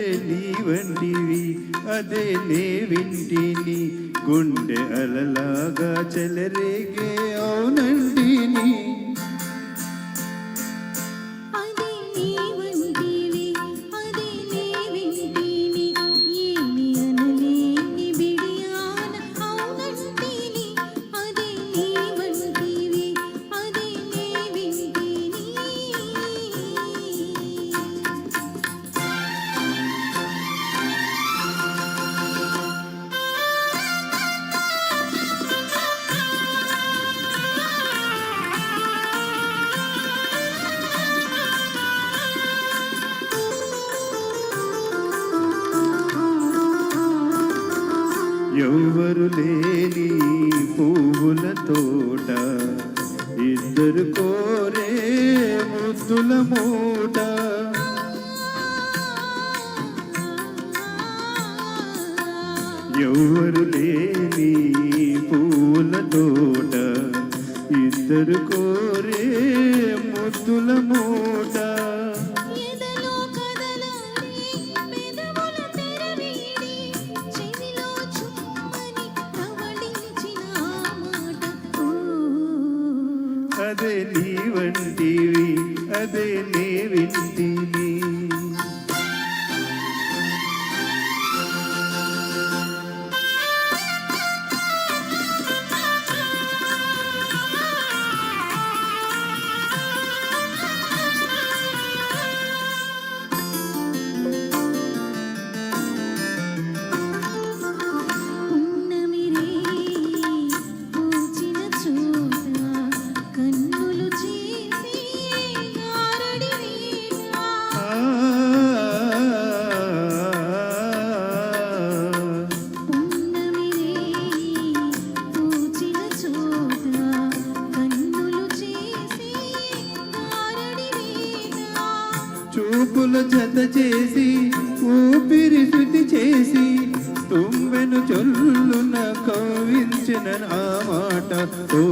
నీ వంటివి అదే నే వింటిని గుండె అలలాగా చెలరేగే. అవునండి. ఎవరు లేని పువ్వుల తోట ఇద్దరు కోరే ముద్దుల మూట. ఎవరు లేని పువ్వుల తోట ఇద్దరు కోరే ముద్దుల మూట. అదే నీ వంటివి అదే చూపుల జత చేసి ఊపిరి శుద్ధి చేసి తుమ్మెను చొల్లున కవించిన ఆ మాట. ఓ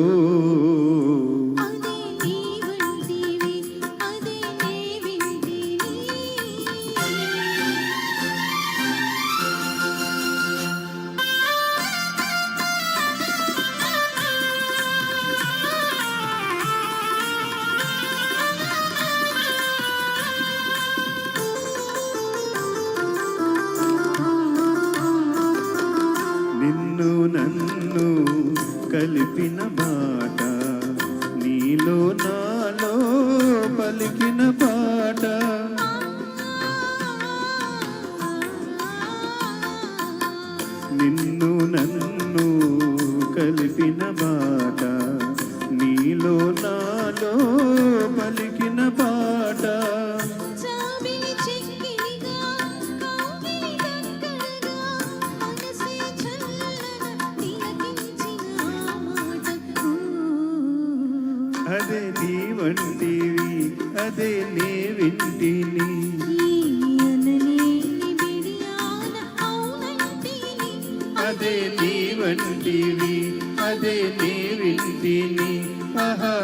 కలిపిన మాట నీలో నాలో పలికిన పాట. నిన్ను నన్ను కలిపిన మాట వంటివి అదే నే వింటిని. అదే నీ వంటివి. అదే నీ వింటిని. ఆహా,